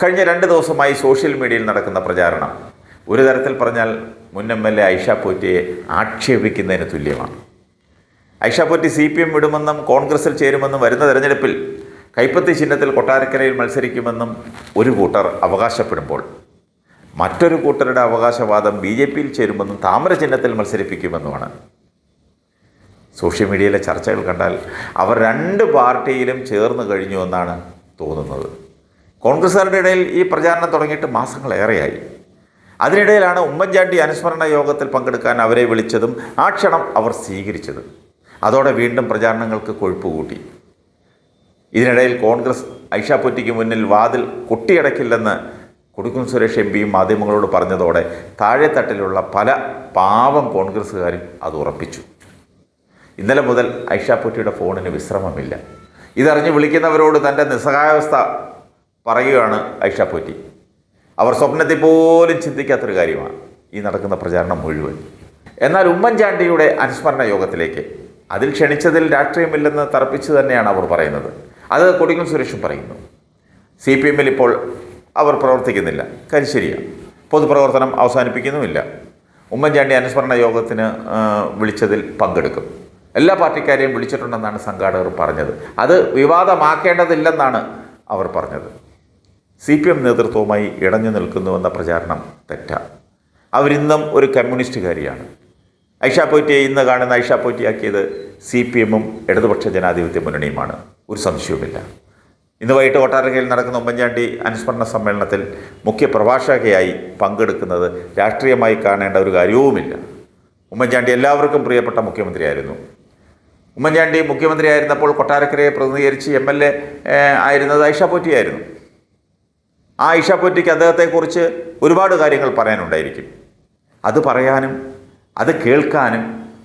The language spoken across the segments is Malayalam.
കഴിഞ്ഞ രണ്ട് ദിവസമായി സോഷ്യൽ മീഡിയയിൽ നടക്കുന്ന പ്രചാരണം. ഒരു തരത്തിൽ പറഞ്ഞാൽ മുൻ എം എൽ എ ഐഷ പോറ്റിയെ ആക്ഷേപിക്കുന്നതിന് തുല്യമാണ്. Aisha Potti C P M വിടുമെന്നും കോൺഗ്രസിൽ ചേരുമെന്നും വരുന്ന തെരഞ്ഞെടുപ്പിൽ കൈപ്പത്തി ചിഹ്നത്തിൽ കൊട്ടാരക്കരയിൽ മത്സരിക്കുമെന്നും ഒരു കൂട്ടർ അവകാശപ്പെടുമ്പോൾ മറ്റൊരു കൂട്ടരുടെ അവകാശവാദം ബി ജെ പിയിൽ ചേരുമെന്നും താമര ചിഹ്നത്തിൽ മത്സരിപ്പിക്കുമെന്നുമാണ്. സോഷ്യൽ മീഡിയയിലെ ചർച്ചകൾ കണ്ടാൽ അവർ രണ്ട് പാർട്ടിയിലും ചേർന്ന് കഴിഞ്ഞു എന്നാണ് തോന്നുന്നത്. കോൺഗ്രസ്സുകാരുടെ ഇടയിൽ ഈ പ്രചാരണം തുടങ്ങിയിട്ട് മാസങ്ങളേറെയായി. അതിനിടയിലാണ് ഉമ്മൻചാണ്ടി അനുസ്മരണ യോഗത്തിൽ പങ്കെടുക്കാൻ അവരെ വിളിച്ചതും ആ ക്ഷണം അവർ സ്വീകരിച്ചതും. അതോടെ വീണ്ടും പ്രചാരണങ്ങൾക്ക് കൊഴുപ്പ് കൂട്ടി. ഇതിനിടയിൽ കോൺഗ്രസ് ഐഷാപ്പൊറ്റിക്ക് പൊറ്റിക്ക് മുന്നിൽ വാതിൽ കൊട്ടിയടക്കില്ലെന്ന് കൊടുക്കും സുരേഷ് എം പിയും മാധ്യമങ്ങളോട് പറഞ്ഞതോടെ താഴെത്തട്ടിലുള്ള പല പാവം കോൺഗ്രസ്സുകാരും അത് ഉറപ്പിച്ചു. ഇന്നലെ മുതൽ ഐഷാപ്പൊറ്റിയുടെ പൊറ്റിയുടെ ഫോണിന് വിശ്രമമില്ല. ഇതറിഞ്ഞ് വിളിക്കുന്നവരോട് തന്റെ നിസ്സഹായാവസ്ഥ പറയുകയാണ് ഐഷ പോറ്റി. അവർ സ്വപ്നത്തിൽ പോലും ചിന്തിക്കാത്തൊരു കാര്യമാണ് ഈ നടക്കുന്ന പ്രചാരണം മുഴുവൻ. എന്നാൽ ഉമ്മൻചാണ്ടിയുടെ അനുസ്മരണ യോഗത്തിലേക്ക് അതിൽ ക്ഷണിച്ചതിൽ രാഷ്ട്രീയമില്ലെന്ന് തറപ്പിച്ച് തന്നെയാണ് അവർ പറയുന്നത്. അത് കൊടിക്കും സുരേഷും പറയുന്നു. സി പി എമ്മിൽ ഇപ്പോൾ അവർ പ്രവർത്തിക്കുന്നില്ല. കരിശ്ശേരിയാണ് പൊതുപ്രവർത്തനം അവസാനിപ്പിക്കുന്നുമില്ല. ഉമ്മൻചാണ്ടി അനുസ്മരണ യോഗത്തിന് വിളിച്ചതിൽ പങ്കെടുക്കും. എല്ലാ പാർട്ടിക്കാരെയും വിളിച്ചിട്ടുണ്ടെന്നാണ് സംഘാടകർ പറഞ്ഞത്. അത് വിവാദമാക്കേണ്ടതില്ലെന്നാണ് അവർ പറഞ്ഞത്. സി പി എം നേതൃത്വവുമായി ഇടഞ്ഞു നിൽക്കുന്നുവെന്ന പ്രചാരണം തെറ്റാണ് അവരിന്നും ഒരു കമ്മ്യൂണിസ്റ്റുകാരിയാണ്. ഐഷ പോറ്റിയെ ഇന്ന് കാണുന്ന ഐഷ പോറ്റിയാക്കിയത് സി പി എമ്മും ഇടതുപക്ഷ ജനാധിപത്യ മുന്നണിയുമാണ്. ഒരു സംശയവുമില്ല. ഇന്ന് വൈകിട്ട് കൊട്ടാരക്കയിൽ നടക്കുന്ന ഉമ്മൻചാണ്ടി അനുസ്മരണ സമ്മേളനത്തിൽ മുഖ്യ പ്രഭാഷകയായി പങ്കെടുക്കുന്നത് രാഷ്ട്രീയമായി കാണേണ്ട ഒരു കാര്യവുമില്ല. ഉമ്മൻചാണ്ടി എല്ലാവർക്കും പ്രിയപ്പെട്ട മുഖ്യമന്ത്രിയായിരുന്നു. ഉമ്മൻചാണ്ടി മുഖ്യമന്ത്രിയായിരുന്നപ്പോൾ കൊട്ടാരക്കരയെ പ്രതിനിധീകരിച്ച് എം എൽ എ ആയിരുന്നത് ഐഷ പോറ്റിയായിരുന്നു ആ ഐഷ പോറ്റിക്ക് അദ്ദേഹത്തെക്കുറിച്ച് ഒരുപാട് കാര്യങ്ങൾ പറയാനുണ്ടായിരിക്കും. അത് പറയാനും അത് കേൾക്കാനും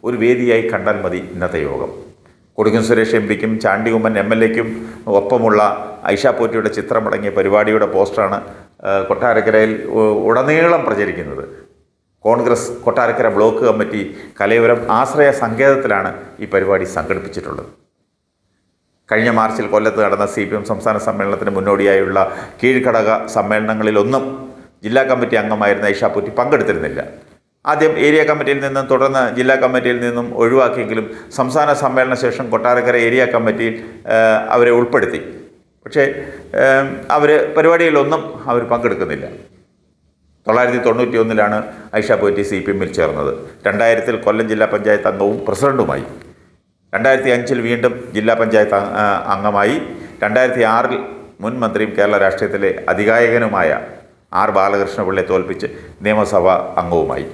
ഒരു വേദിയായി കണ്ടാൽ മതി ഇന്നത്തെ യോഗം. കൊടുങ്ങൻ സുരേഷ് എം പിക്കും ചാണ്ടികുമ്മൻ എം എൽ എക്കും ഒപ്പമുള്ള ഐഷ പോറ്റിയുടെ ചിത്രമടങ്ങിയ പരിപാടിയുടെ പോസ്റ്ററാണ് കൊട്ടാരക്കരയിൽ ഉടനീളം പ്രചരിക്കുന്നത്. Congress Kottarakkara block committee Kalayoram ആശ്രയ സങ്കേതത്തിലാണ് ഈ പരിപാടി സംഘടിപ്പിച്ചിട്ടുള്ളത്. കഴിഞ്ഞ മാർച്ചിൽ കൊല്ലത്ത് നടന്ന സി പി എം സംസ്ഥാന സമ്മേളനത്തിന് മുന്നോടിയായുള്ള കീഴ്ഘടക സമ്മേളനങ്ങളിലൊന്നും ജില്ലാ കമ്മിറ്റി അംഗമായിരുന്ന ഐഷ പുറ്റി പങ്കെടുത്തിരുന്നില്ല. ആദ്യം ഏരിയ കമ്മിറ്റിയിൽ നിന്നും തുടർന്ന് ജില്ലാ കമ്മിറ്റിയിൽ നിന്നും ഒഴിവാക്കിയെങ്കിലും സംസ്ഥാന സമ്മേളന ശേഷം കൊട്ടാരക്കര ഏരിയ കമ്മിറ്റിയിൽ അവരെ ഉൾപ്പെടുത്തി. പക്ഷേ അവർ പരിപാടിയിലൊന്നും അവർ പങ്കെടുക്കുന്നില്ല. തൊള്ളായിരത്തി തൊണ്ണൂറ്റി ഒന്നിലാണ് ഐഷ പോറ്റി സി പി എമ്മിൽ ചേർന്നത്. രണ്ടായിരത്തിൽ കൊല്ലം ജില്ലാ പഞ്ചായത്ത് അംഗവും പ്രസിഡന്റുമായി രണ്ടായിരത്തി അഞ്ചിൽ വീണ്ടും ജില്ലാ പഞ്ചായത്ത് അംഗമായി. രണ്ടായിരത്തി ആറിൽ മുൻ മന്ത്രിയും കേരള രാഷ്ട്രീയത്തിലെ അധികായകനുമായ ആർ ബാലകൃഷ്ണപിള്ളയെ തോൽപ്പിച്ച് നിയമസഭാ അംഗവുമായി.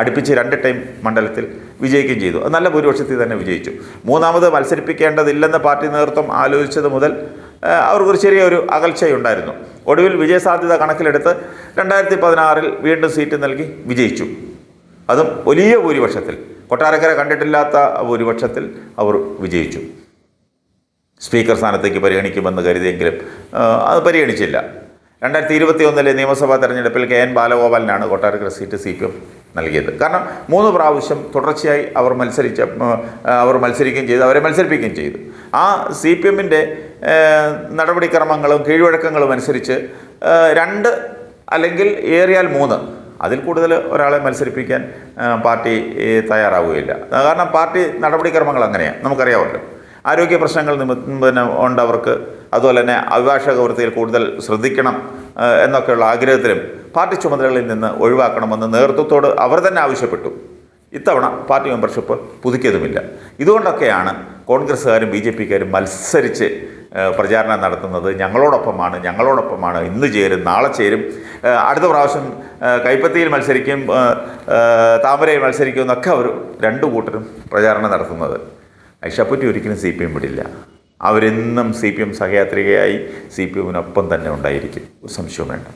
അടുപ്പിച്ച് രണ്ട് ടൈം മണ്ഡലത്തിൽ വിജയിക്കുകയും ചെയ്തു. അത് നല്ല ഭൂരിപക്ഷത്തിൽ തന്നെ വിജയിച്ചു. മൂന്നാമത് മത്സരിപ്പിക്കേണ്ടതില്ലെന്ന പാർട്ടി നേതൃത്വം ആലോചിച്ചത് മുതൽ അവർക്ക് അവർക്കൊരു ചെറിയൊരു അകൽച്ചയുണ്ടായിരുന്നു. ഒടുവിൽ വിജയസാധ്യത കണക്കിലെടുത്ത് രണ്ടായിരത്തി പതിനാറിൽ വീണ്ടും സീറ്റ് നൽകി വിജയിച്ചു. അതും വലിയ ഭൂരിപക്ഷത്തിൽ. കൊട്ടാരക്കര കണ്ടിട്ടില്ലാത്ത ഭൂരിപക്ഷത്തിൽ അവർ വിജയിച്ചു. സ്പീക്കർ സ്ഥാനത്തേക്ക് പരിഗണിക്കുമെന്ന് കരുതിയെങ്കിലും അത് പരിഗണിച്ചില്ല. രണ്ടായിരത്തി ഇരുപത്തി ഒന്നിലെ നിയമസഭാ തെരഞ്ഞെടുപ്പിൽ K N ബാലഗോപാലിനാണ് Kottarakkara seat C P M നൽകിയത്. കാരണം മൂന്ന് പ്രാവശ്യം തുടർച്ചയായി അവർ മത്സരിച്ച അവർ മത്സരിക്കുകയും ചെയ്തു അവരെ മത്സരിപ്പിക്കുകയും ചെയ്തു. ആ സി പി എമ്മിന്റെ നടപടിക്രമങ്ങളും കീഴ്വഴക്കങ്ങളും അനുസരിച്ച് രണ്ട് അല്ലെങ്കിൽ ഏറിയാൽ മൂന്ന് അതിൽ കൂടുതൽ ഒരാളെ മത്സരിപ്പിക്കാൻ പാർട്ടി തയ്യാറാവുകയില്ല. കാരണം പാർട്ടി നടപടിക്രമങ്ങൾ അങ്ങനെയാണ്. നമുക്കറിയാമല്ലോ. ആരോഗ്യ പ്രശ്നങ്ങൾ പിന്നെ ഉണ്ടവർക്ക് അതുപോലെ തന്നെ അഭിഭാഷക വൃത്തിയിൽ കൂടുതൽ ശ്രദ്ധിക്കണം എന്നൊക്കെയുള്ള ആഗ്രഹത്തിലും പാർട്ടി ചുമതലകളിൽ നിന്ന് ഒഴിവാക്കണമെന്ന് നേതൃത്വത്തോട് അവർ തന്നെ ആവശ്യപ്പെട്ടു. ഇത്തവണ പാർട്ടി മെമ്പർഷിപ്പ് പുതുക്കിയതുമില്ല. ഇതുകൊണ്ടൊക്കെയാണ് കോൺഗ്രസ്സുകാരും ബി ജെ പിക്കാരും മത്സരിച്ച് പ്രചാരണം നടത്തുന്നത് ഞങ്ങളോടൊപ്പമാണ് ഞങ്ങളോടൊപ്പമാണ്. ഇന്ന് ചേരും നാളെ ചേരും. അടുത്ത പ്രാവശ്യം കൈപ്പത്തിയിൽ മത്സരിക്കും താമരയിൽ മത്സരിക്കും എന്നൊക്കെ അവർ രണ്ടു കൂട്ടരും പ്രചാരണം നടത്തുന്നത്. ഐഷാപ്പറ്റി ഒരിക്കലും സി പി എം വിടില്ല. അവരെന്നും സി പി എം സഹയാത്രികയായി സി പി എമ്മിനൊപ്പം തന്നെ ഉണ്ടായിരിക്കും. ഒരു സംശയവും വേണ്ട.